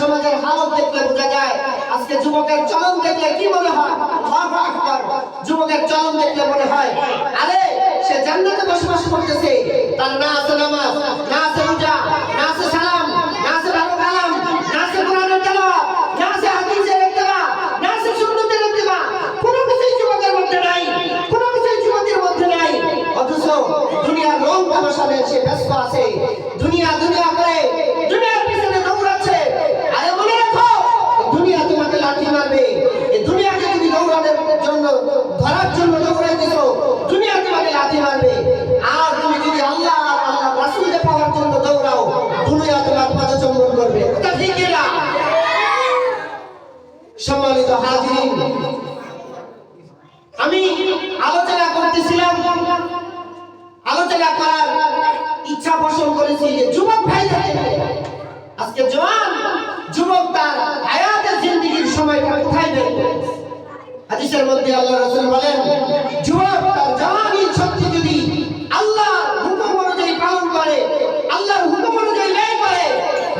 সমাজের হালত দেখলে বোঝা যায়, আজকে যুবকের চলন দেখলে কি মনে হয়? যুবকের চলন দেখলে মনে হয়, আরে, সে জান্নাতে বসবাস করতেছে। তার না আছে নামাজ, না আছে আমি আলোচনা করতেছিলাম। আলোচনা করার ইচ্ছা পোষণ করেছি যে যুবক ভাইদের আজকে জওয়ান যুবক তার হায়াতের জিন্দেগীর সময়টা কোথায় বের হাদিসের মধ্যে আল্লাহ রাসূল বলেন, যুবক তার জওয়ানির শক্তি যদি আল্লাহর হুকুম অনুযায়ী পালন করে, আল্লাহর হুকুম অনুযায়ী ব্যয় করে,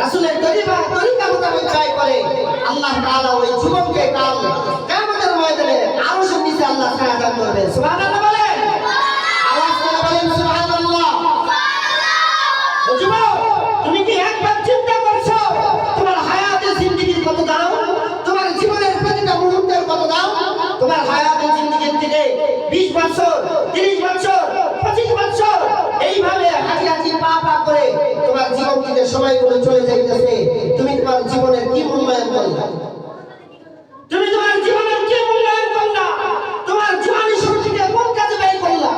রাসূলের তরিকা তরিকা মোতাবেক ব্যয় করে, আল্লাহ তাআলা ওই যুবককে কাল কিয়ামতের ময়দানে আরও নিচে আল্লাহ ছায়া দান করবেন সুবহানাল্লাহ বলেন। আওয়াজ করে বলেন কত দাম? তোমার জীবনের প্রতিটা মুহূর্তের থেকে 20 বছর 30 বছর 25 বছর, এইভাবে পা পা করে তোমার জীবন থেকে সময়গুলো চলে যাইতেছে। তুমি তোমার জীবনের কি মূল্যায়ন করলা তুমি তোমার জীবনের কি মূল্যায়ন করলা তোমার জওয়ানি শক্তিকে কোন কাজে ব্যয় করলা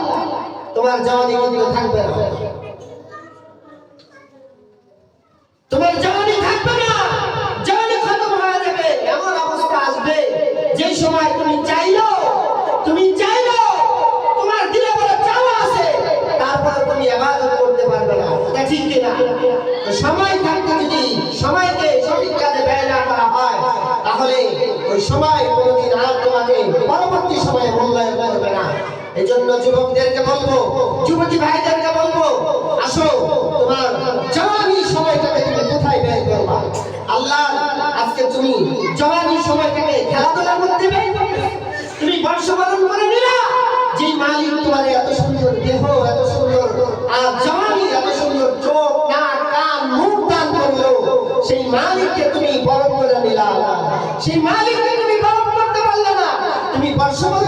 জওয়ানি কিন্তু থাকবে না। তোমার জওয়ানি থাকবে না। জওয়ানি খতম হয়ে যাবে। এমন অবস্থা আসবে যে সময় তুমি চাইলো তুমি চাইলো, তোমার দিলে বলে চাওয়া আছে, তারপর তুমি ইবাদত করতে পারবে না। এটা ঠিক কিনা? সময় থাকতে যদি সময়কে সঠিক কাজে ব্যয় না করা হয়, তাহলে ওই সময় কোনোদিন আর তোমাকে পরবর্তী সময়ে না এই জন্য যুবকদেরকে বলব, যুবতী ভাইদেরকে বলব, আসো, তোমার জওয়ানি সময়টাকে তুমি কোথায় ব্যয় করবা? আল্লাহ, আজকে তুমি জওয়ানি সময়টাকে খেলাধুলার মধ্যে ব্যয় করবে। তুমি বর্ষবরণ করে নিলা। যে মালিক তোমার এত সুন্দর দেহ, এত সুন্দর, আর জওয়ানি এত সুন্দর চোখ, নাক, কান, মুখ দান করল, সেই মালিককে তুমি বরণ করে নিলা। সেই মালিককে তুমি বরণ করতে পারলে না। তুমি বর্ষবরণ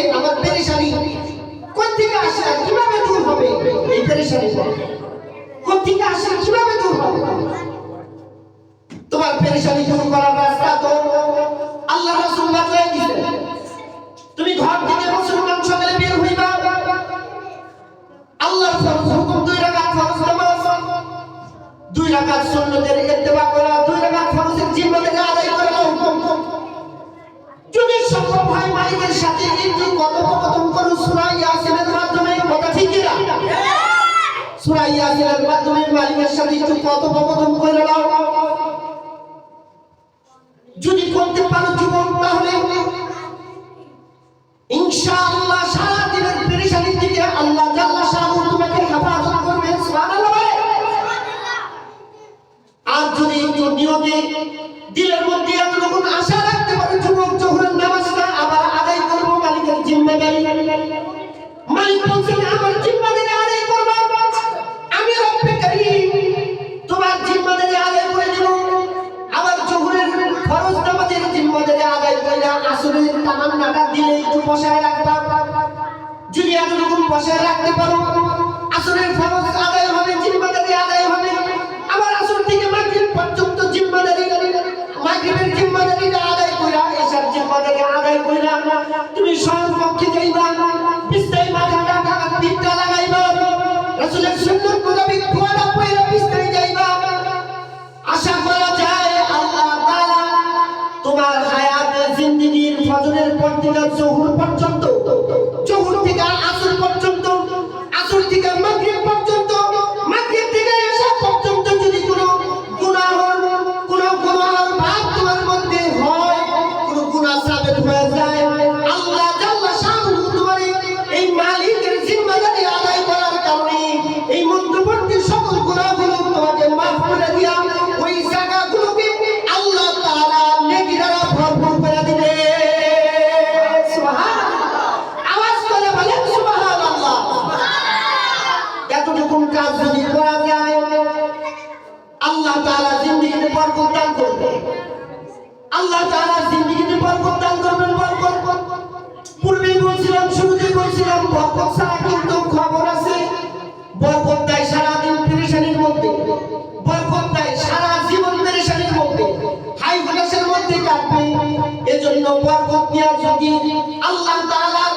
কথোপকথন করো সূরা ইয়াসিনের মাধ্যমে, কথা ঠিক কিনা? সূরা ইয়াসিনের মাধ্যমে মালিকের সাথে একটু কথোপকথন করে নাও। যদি করতে পারো যুবক, তাহলে ইনশাআল্লাহ বসায় রাখবা। যদি এতটুকু বসায় রাখতে পারো ফরজ আদায় হবে, জিম্মাদারি আদায় হবে। আবার আসর থেকে মাগরিব পর্যন্ত জিম্মাদারি, মাগরিবের জিম্মাদারি আদায় কইরা এসার জিম্মাদারি আদায় কইরা, তুমি স্বয়ং পক্ষে যাইবা, বিস্তারিত মাথাটা থেকে জোহর পর্যন্ত। জোহর থেকে কাজ যদি করা যায় আল্লাহ তাআলা জিন্দেগিতে বরকত দান করবে। আল্লাহ তাআলা জিন্দেগিতে বরকত দান করবেন পূর্বেই বলছিলাম শুরুতে বলছিলাম, বরকত ছাড়া কিন্তু খবর আছে। বরকত দেয় সারাদিন পেরেশানির মধ্যে। বরকত দেয় সারা জীবন পেরেশানির মধ্যে। হাই হুলাসের মধ্যে কাটবে। এজন্য বরকত নেওয়া যদি আল্লাহ তাআলার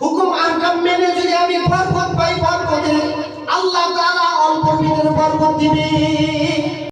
হুকুম আহকাম মেনে যদি আমি বরকত পাই বরকতে আল্লাহ তাআলা অল্প দিনের বরকত দিবে।